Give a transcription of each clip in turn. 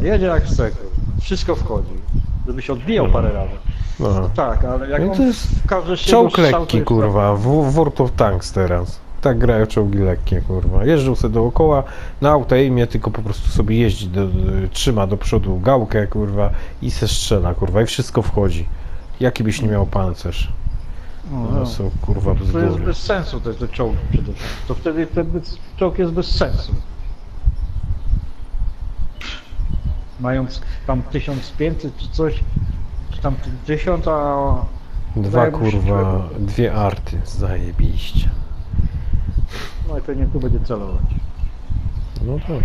Jedzie jak speku. Wszystko wchodzi. Żeby się odbijał parę razy. No. Tak, ale jak No on to jest każe się Czołg to lekki, jest kurwa. W w World of Tanks teraz. Tak grają czołgi lekkie, kurwa. Jeżdżą sobie dookoła, na auto imię, tylko po prostu sobie jeździ, do, do, trzyma do przodu gałkę, kurwa, i se strzela, kurwa, i wszystko wchodzi. Jaki byś nie miał pancerz? No, No, no. są, kurwa, To jest bzdury. bez sensu te, te czołgi przede wszystkim. To wtedy ten bez- czołg jest bez sensu. Mając tam 1500 czy coś, czy tam 1000, a Dwa, kurwa, dwie arty, zajebiście. no i pewnie tu będzie celować. No tak.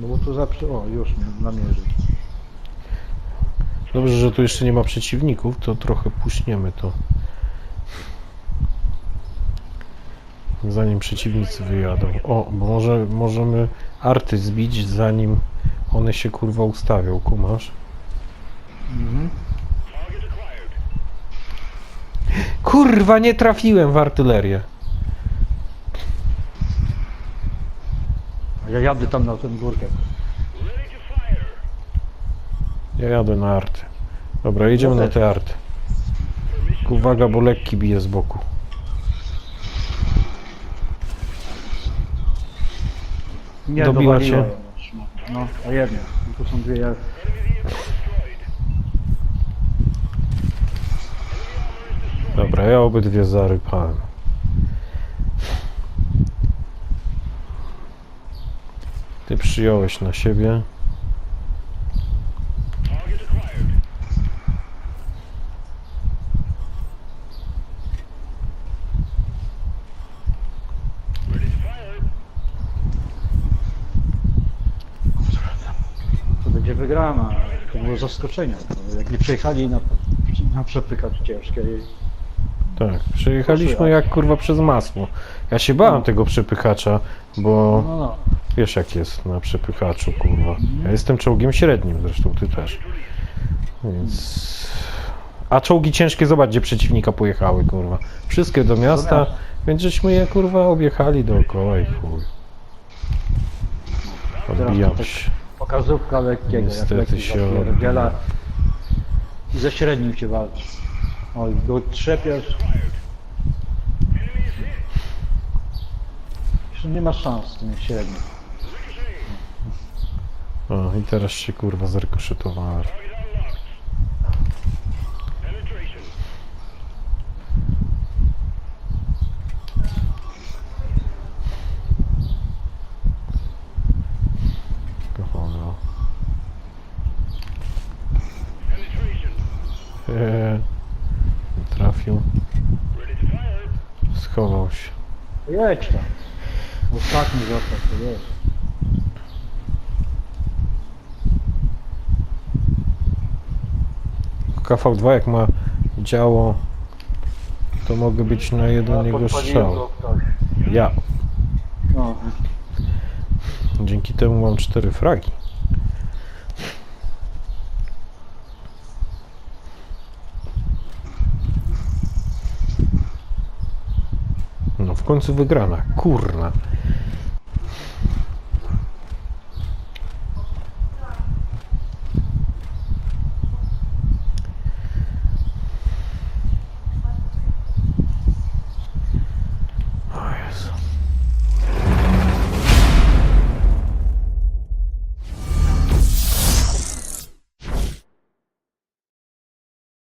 No bo tu zawsze, o już mnie namierzy. Dobrze, że tu jeszcze nie ma przeciwników, to trochę puśniemy to. Zanim przeciwnicy wyjadą. O, może możemy arty zbić, zanim one się kurwa ustawią, kumasz? Mhm. Kurwa, nie trafiłem w artylerię. Ja jadę tam na tę górkę. Ja jadę na arty. Dobra, jedziemy na te arty. Uwaga, bo lekki bije z boku. Nie, Dobiła cię? No, a jedna. Tu są dwie jak... Dobra, ja obydwie zarypałem. Ty przyjąłeś na siebie. Wygrana. To było zaskoczenie. To Jak nie przejechali na, na przepykacz ciężkiej. Tak, przejechaliśmy jak kurwa przez masło. Ja się bałem tego przepychacza, bo No, no. wiesz jak jest na przepychaczu, kurwa. Ja jestem czołgiem średnim, zresztą ty też. Więc... A czołgi ciężkie, zobacz gdzie przeciwnika pojechały, kurwa. Wszystkie do miasta, więc żeśmy je kurwa objechali dookoła i chuj. Odbijam tak- się. Pokazówka lekkiego, Niestety jak lekki się zapierdziela. I ze średnim się walczy. Oj, go trzepiesz. Jeszcze nie ma szans z tym średnim. O, i teraz się kurwa zrykoszetowała. Eee, trafił. Schował się. Jedź tam. Ostatni został, to jest. KV2 jak ma działo, to mogę być na jeden jego strzał. Ja. No, Dzięki temu mam cztery fragi. Końcu wygrana. Kurna.